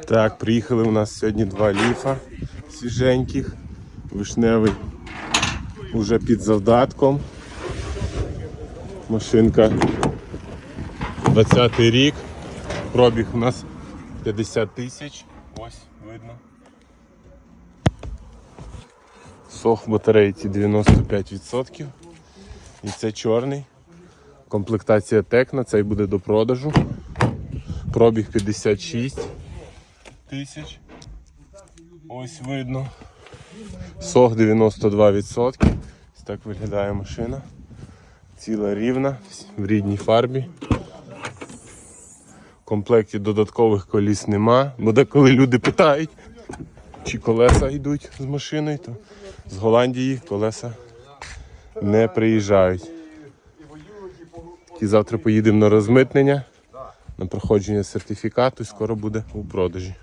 Так, приїхали у нас сьогодні два ліфа свіженьких. Вишневий уже під завдатком. Машинка 20 рік. Пробіг у нас 50 тисяч. Ось видно. Сох батарейці 95%. І це чорний. Комплектація Текна, цей буде до продажу. Пробіг 56 тисяч. Ось видно. Сох 92%. Ось так виглядає машина. Ціла рівна, в рідній фарбі. В комплекті додаткових коліс нема. Бо деколи люди питають, чи колеса йдуть з машиною, то з Голландії колеса не приїжджають. І завтра поїдемо на розмитнення, на проходження сертифікату і скоро буде у продажі.